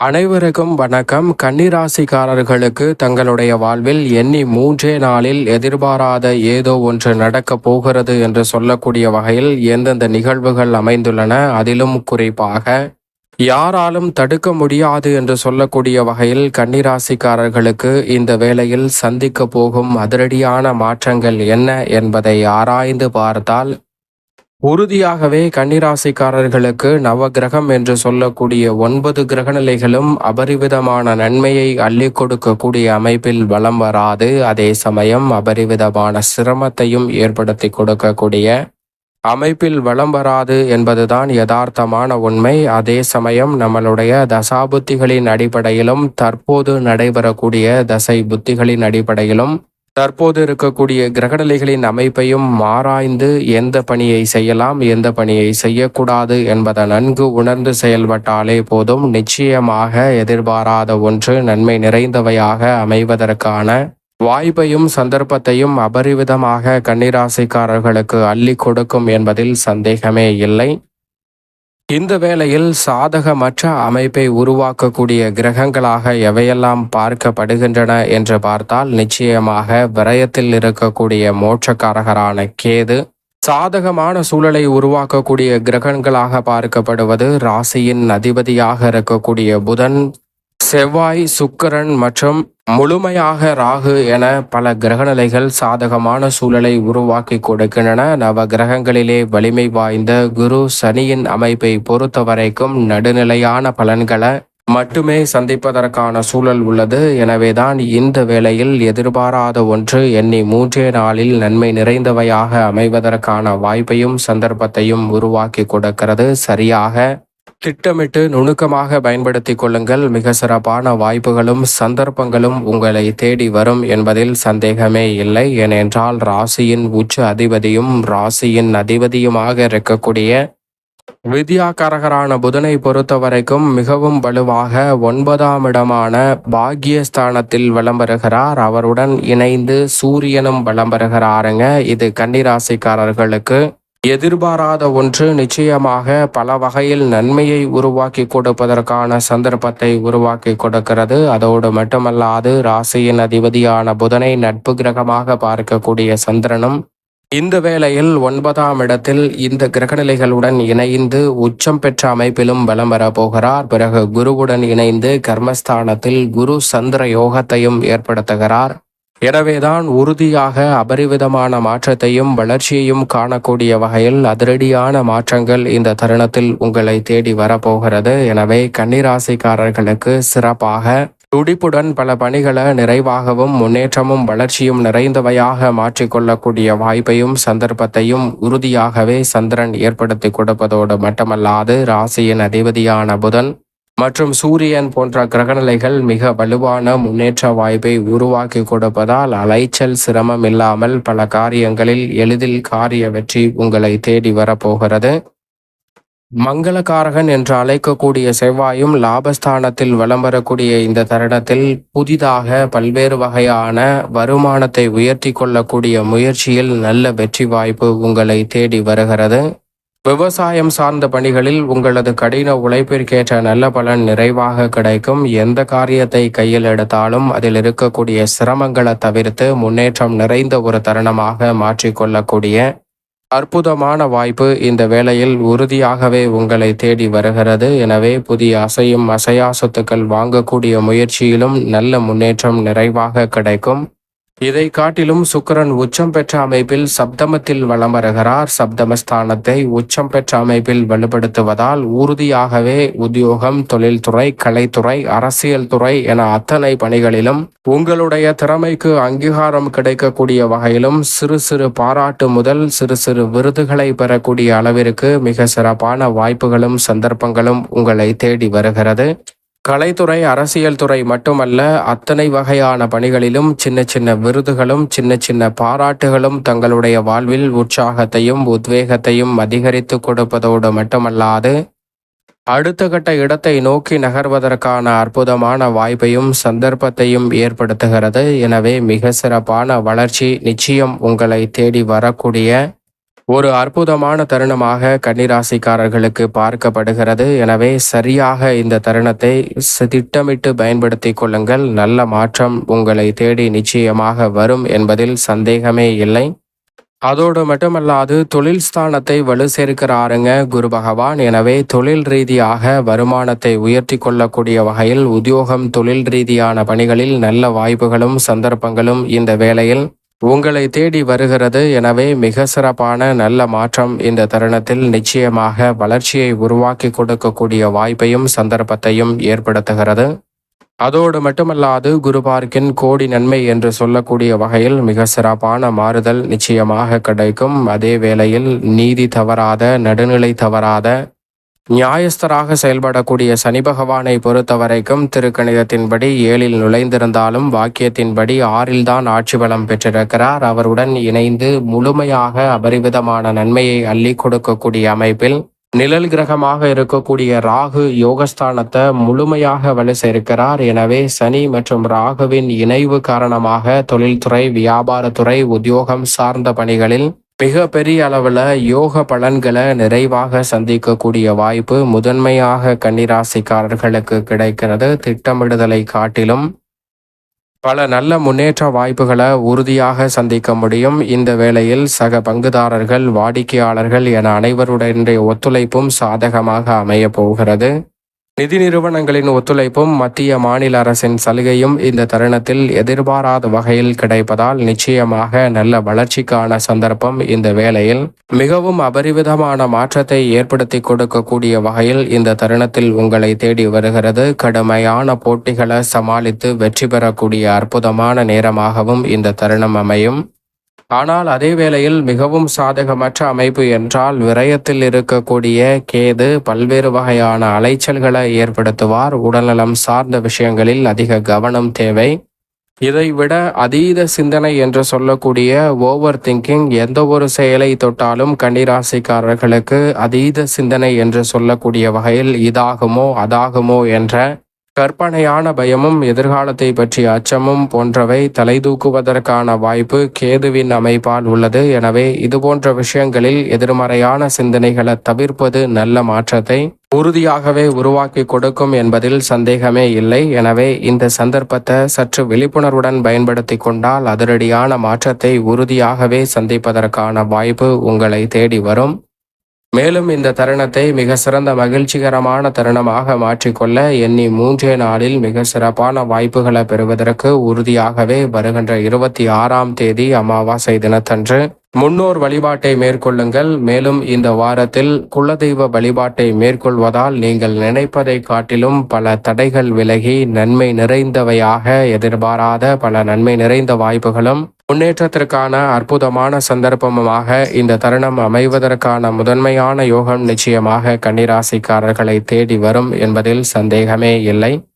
அனைவருக்கும் வணக்கம். கன்னிராசிக்காரர்களுக்கு தங்களுடைய வாழ்வில் எண்ணி மூன்றே நாளில் எதிர்பாராத ஏதோ ஒன்று நடக்கப் போகிறது என்று சொல்லக்கூடிய வகையில் எந்தெந்த நிகழ்வுகள் அமைந்துள்ளன அதிலும் குறிப்பாக யாராலும் தடுக்க முடியாது என்று சொல்லக்கூடிய வகையில் கன்னிராசிக்காரர்களுக்கு இந்த வேளையில் சந்திக்க போகும் அதிரடியான மாற்றங்கள் என்ன என்பதை ஆராய்ந்து பார்த்தால் உறுதியாகவே கன்னிராசிக்காரர்களுக்கு நவகிரகம் என்று சொல்லக்கூடிய ஒன்பது கிரகநிலைகளும் அபரிவிதமான நன்மையை அள்ளி கொடுக்கக்கூடிய அமைப்பில் வலம் வராது. அதே சமயம் அபரிவிதமான சிரமத்தையும் ஏற்படுத்தி கொடுக்கக்கூடிய அமைப்பில் வலம் வராது என்பதுதான் யதார்த்தமான உண்மை. அதே சமயம் நம்மளுடைய தசாபுத்திகளின் அடிப்படையிலும் தற்போது நடைபெறக்கூடிய தசை புத்திகளின் அடிப்படையிலும் தற்போது இருக்கக்கூடிய கிரகநிலைகளின் அமைப்பையும் ஆராய்ந்து எந்த பணியை செய்யலாம் எந்த பணியை செய்யக்கூடாது என்பதை நன்கு உணர்ந்து செயல்பட்டாலே போதும். நிச்சயமாக எதிர்பாராத ஒன்று நன்மை நிறைந்தவையாக அமைவதற்கான வாய்ப்பையும் சந்தர்ப்பத்தையும் அபரிவிதமாக கன்னிராசிக்காரர்களுக்கு அள்ளி கொடுக்கும் என்பதில் சந்தேகமே இல்லை. இந்த வேளையில் சாதகமற்ற அமைப்பை உருவாக்கக்கூடிய கிரகங்களாக எவையெல்லாம் பார்க்கப்படுகின்றன என்று பார்த்தால் நிச்சயமாக விரயத்தில் இருக்கக்கூடிய மோட்சக்காரகரான கேது சாதகமான சூழலை உருவாக்கக்கூடிய கிரகங்களாக பார்க்கப்படுவது ராசியின் அதிபதியாக இருக்கக்கூடிய புதன் செவ்வாய் சுக்கரன் மற்றும் முழுமையாக ராகு என பல கிரகநிலைகள் சாதகமான சூழலை உருவாக்கி கொடுக்கின்றன. நவ கிரகங்களிலே வலிமை வாய்ந்த குரு சனியின் அமைப்பை பொறுத்த வரைக்கும் நடுநிலையான பலன்களை மட்டுமே சந்திப்பதற்கான சூழல் உள்ளது. எனவேதான் இந்த வேளையில் எதிர்பாராத ஒன்று எண்ணி மூன்றே நாளில் நன்மை நிறைந்தவையாக அமைவதற்கான வாய்ப்பையும் சந்தர்ப்பத்தையும் உருவாக்கி கொடுக்கிறது. சரியாக திட்டமிட்டு நுணுக்கமாக பயன்படுத்தி கொள்ளுங்கள். மிக சிறப்பான வாய்ப்புகளும் சந்தர்ப்பங்களும் உங்களை தேடி வரும் என்பதில் சந்தேகமே இல்லை. ஏனென்றால் ராசியின் உச்ச அதிபதியும் ராசியின் அதிபதியுமாக இருக்கக்கூடிய வித்யாகாரகரான புதனை பொறுத்த வரைக்கும் மிகவும் வலுவாக ஒன்பதாம் இடமான பாக்யஸ்தானத்தில் விளம்பருகிறார் அவருடன் இணைந்து சூரியனும் விளம்பருகிறாருங்க இது கன்னிராசிக்காரர்களுக்கு எதிர்பாராத ஒன்று நிச்சயமாக பல வகையில் நன்மையை உருவாக்கி கொடுப்பதற்கான சந்தர்ப்பத்தை உருவாக்கி கொடுக்கிறது. அதோடு மட்டுமல்லாது ராசியின் அதிபதியான புதனை நட்பு கிரகமாக பார்க்கக்கூடிய சந்திரனும் இந்த வேளையில் ஒன்பதாம் இடத்தில் இந்த கிரகநிலைகளுடன் இணைந்து உச்சம் பெற்ற அமைப்பிலும் பலம் வரப்போகிறார் பிறகு குருவுடன் இணைந்து கர்மஸ்தானத்தில் குரு சந்திர யோகத்தையும் ஏற்படுத்துகிறார். எனவேதான் உறுதியாக அபரிவிதமான மாற்றத்தையும் வளர்ச்சியையும் காணக்கூடிய வகையில் அதிரடியான மாற்றங்கள் இந்த தருணத்தில் உங்களை தேடி வரப்போகிறது. எனவே கன்னிராசிக்காரர்களுக்கு சிறப்பாக துடிப்புடன் பல பணிகளை நிறைவாகவும் முன்னேற்றமும் வளர்ச்சியும் நிறைந்தவையாக மாற்றிக்கொள்ளக்கூடிய வாய்ப்பையும் சந்தர்ப்பத்தையும் உறுதியாகவே சந்திரன் ஏற்படுத்தி கொடுப்பதோடு மட்டுமல்லாது ராசியின் அதிபதியான புதன் மற்றும் சூரியன் போன்ற கிரகநிலைகள் மிக வலுவான முன்னேற்ற வாய்ப்பை உருவாக்கி கொடுப்பதால் அலைச்சல் சிரமம் இல்லாமல் பல காரியங்களில் எளிதில் காரிய வெற்றி உங்களை தேடி வரப்போகிறது. மங்களகாரகன் என்று அழைக்கக்கூடிய செவ்வாயும் லாபஸ்தானத்தில் வலம் வரக்கூடிய இந்த தருணத்தில் புதிதாக பல்வேறு வகையான வருமானத்தை உயர்த்தி கொள்ளக்கூடிய முயற்சியில் நல்ல வெற்றி வாய்ப்பு உங்களை தேடி வருகிறது. விவசாயம் சார்ந்த பணிகளில் உங்களது கடின உழைப்பிற்கேற்ற நல்ல பலன் நிறைவாக கிடைக்கும். எந்த காரியத்தை கையில் எடுத்தாலும் அதில் இருக்கக்கூடிய சிரமங்களை தவிர்த்து முன்னேற்றம் நிறைந்த ஒரு தருணமாக மாற்றிக்கொள்ளக்கூடிய அற்புதமான வாய்ப்பு இந்த வேளையில் உறுதியாகவே உங்களை தேடி வருகிறது. எனவே புதிய அசையும் அசையா சொத்துக்கள் வாங்கக்கூடிய முயற்சியிலும் நல்ல முன்னேற்றம் நிறைவாக கிடைக்கும். இதை காட்டிலும் சுக்கரன் உச்சம் பெற்ற அமைப்பில் சப்தமத்தில் வளம் வருகிறார். சப்தமஸ்தானத்தை உச்சம் பெற்ற அமைப்பில் வலுப்படுத்துவதால் உறுதியாகவே உத்தியோகம் தொழில்துறை கலைத்துறை அரசியல் துறை என அத்தனை பணிகளிலும் உங்களுடைய திறமைக்கு அங்கீகாரம் கிடைக்கக்கூடிய வகையிலும் சிறு சிறு பாராட்டு முதல் சிறு சிறு விருதுகளை பெறக்கூடிய அளவிற்கு மிக சிறப்பான வாய்ப்புகளும் சந்தர்ப்பங்களும் உங்களை தேடி வருகிறது. கலைத்துறை அரசியல் துறை மட்டுமல்ல அத்தனை வகையான பணிகளிலும் சின்ன சின்ன விருதுகளும் சின்ன சின்ன பாராட்டுகளும் தங்களுடைய வாழ்வில் உற்சாகத்தையும் உத்வேகத்தையும் அதிகரித்து கொடுப்பதோடு மட்டுமல்லாது அடுத்த கட்ட இடத்தை நோக்கி நகர்வதற்கான அற்புதமான வாய்ப்பையும் சந்தர்ப்பத்தையும் ஏற்படுத்துகிறது. எனவே மிக சிறப்பான வளர்ச்சி நிச்சயம் உங்களை தேடி வரக்கூடிய ஒரு அற்புதமான தருணமாக கன்னிராசிக்காரர்களுக்கு பார்க்கப்படுகிறது. எனவே சரியாக இந்த தருணத்தை திட்டமிட்டு பயன்படுத்தி கொள்ளுங்கள். நல்ல மாற்றம் உங்களை தேடி நிச்சயமாக வரும் என்பதில் சந்தேகமே இல்லை. அதோடு மட்டுமல்லாது தொழில் ஸ்தானத்தை வலு சேர்க்கிறாருங்க குரு பகவான். எனவே தொழில் ரீதியாக வருமானத்தை உயர்த்தி கொள்ளக்கூடிய வகையில் உத்தியோகம் தொழில் ரீதியான பணிகளில் நல்ல வாய்ப்புகளும் சந்தர்ப்பங்களும் இந்த வேளையில் உங்களை தேடி வருகிறது எனவே மிக சிறப்பான நல்ல மாற்றம் இந்த தருணத்தில் நிச்சயமாக வளர்ச்சியை உருவாக்கி கொடுக்கக்கூடிய வாய்ப்பையும் சந்தர்ப்பத்தையும் ஏற்படுத்துகிறது. அதோடு மட்டுமல்லாது குருபார்க்கின் கோடி நன்மை என்று சொல்லக்கூடிய வகையில் மிக சிறப்பான மாறுதல் நிச்சயமாக கிடைக்கும். அதே வேளையில் நீதி தவறாத நடுநிலை தவறாத நியாயஸ்தராக செயல்படக்கூடிய சனி பகவானை பொறுத்தவரைக்கும் திருக்கணிதத்தின்படி ஏழில் நுழைந்திருந்தாலும் வாக்கியத்தின்படி ஆறில்தான் ஆட்சி பலம் பெற்றிருக்கிறார். அவருடன் இணைந்து முழுமையாக அபரிவிதமான நன்மையை அள்ளி கொடுக்கக்கூடிய அமைப்பில் நிழல் கிரகமாக இருக்கக்கூடிய ராகு யோகஸ்தானத்தை முழுமையாக வலு சேர்க்கிறார். எனவே சனி மற்றும் ராகுவின் இணைவு காரணமாக தொழில்துறை வியாபாரத்துறை உத்தியோகம் சார்ந்த பணிகளில் மிக பெரிய அளவில் யோக பலன்களை நிறைவாக சந்திக்கக்கூடிய வாய்ப்பு முதன்மையாக கன்னிராசிக்காரர்களுக்கு கிடைக்கிறது. திட்டமிடுதலை காட்டிலும் பல நல்ல முன்னேற்ற வாய்ப்புகளை உறுதியாக சந்திக்க முடியும். இந்த வேளையில் சக பங்குதாரர்கள் வாடிக்கையாளர்கள் என அனைவருடைய ஒத்துழைப்பும் சாதகமாக அமையப் போகிறது. நிதி நிறுவனங்களின் ஒத்துழைப்பும் மத்திய மாநில அரசின் சலுகையும் இந்த தருணத்தில் எதிர்பாராத வகையில் கிடைப்பதால் நிச்சயமாக நல்ல வளர்ச்சிக்கான சந்தர்ப்பம் இந்த வேளையில். மிகவும் அபரிவிதமான மாற்றத்தை ஏற்படுத்தி கொடுக்கக்கூடிய வகையில் இந்த தருணத்தில் உங்களை தேடி வருகிறது. கடுமையான போட்டிகளை சமாளித்து வெற்றி பெறக்கூடிய அற்புதமான நேரமாகவும் இந்த தருணம் அமையும். ஆனால் அதே வேளையில் மிகவும் சாதகமற்ற அமைப்பு என்றால் விரயத்தில் இருக்கக்கூடிய கேது பல்வேறு வகையான அலைச்சல்களை ஏற்படுத்துவார். உடல்நலம் சார்ந்த விஷயங்களில் அதிக கவனம் தேவை. இதைவிட அதீத சிந்தனை என்று சொல்லக்கூடிய ஓவர் திங்கிங் எந்த ஒரு செயலை தொட்டாலும் கன்னிராசிக்காரர்களுக்கு அதீத சிந்தனை என்று சொல்லக்கூடிய வகையில் இதாகுமோ அதாகுமோ என்ற கற்பனையான பயமும் எதிர்காலத்தை பற்றிய அச்சமும் போன்றவை தலைதூக்குவதற்கான வாய்ப்பு கேதுவின் அமைப்பால் உள்ளது. எனவே இதுபோன்ற விஷயங்களில் எதிர்மறையான சிந்தனைகளை தவிர்ப்பது நல்ல மாற்றத்தை உறுதியாகவே உருவாக்கி கொடுக்கும் என்பதில் சந்தேகமே இல்லை. எனவே இந்த சந்தர்ப்பத்தை சற்று விழிப்புணர்வுடன் பயன்படுத்தி கொண்டால் அதிரடியான மாற்றத்தை உறுதியாகவே சந்திப்பதற்கான வாய்ப்பு உங்களை தேடி வரும். மேலும் இந்த தருணத்தை மிக சிறந்த மகிழ்ச்சிகரமான தருணமாக மாற்றிக்கொள்ள எண்ணி மூன்றே நாளில் மிக சிறப்பான வாய்ப்புகளை பெறுவதற்கு உறுதியாகவே வருகின்ற இருபத்தி ஆறாம் தேதி அமாவாசை தினத்தன்று முன்னோர் வழிபாட்டை மேற்கொள்ளுங்கள். மேலும் இந்த வாரத்தில் குலதெய்வ வழிபாட்டை மேற்கொள்வதால் நீங்கள் நினைப்பதை காட்டிலும் பல தடைகள் விலகி நன்மை நிறைந்தவையாக எதிர்பாராத பல நன்மை நிறைந்த வாய்ப்புகளும் முன்னேற்றத்திற்கான அற்புதமான சந்தர்ப்பமாக இந்த தருணம் அமைவதற்கான முதன்மையான யோகம் நிச்சயமாக கன்னிராசிக்காரர்களை தேடி வரும் என்பதில் சந்தேகமே இல்லை.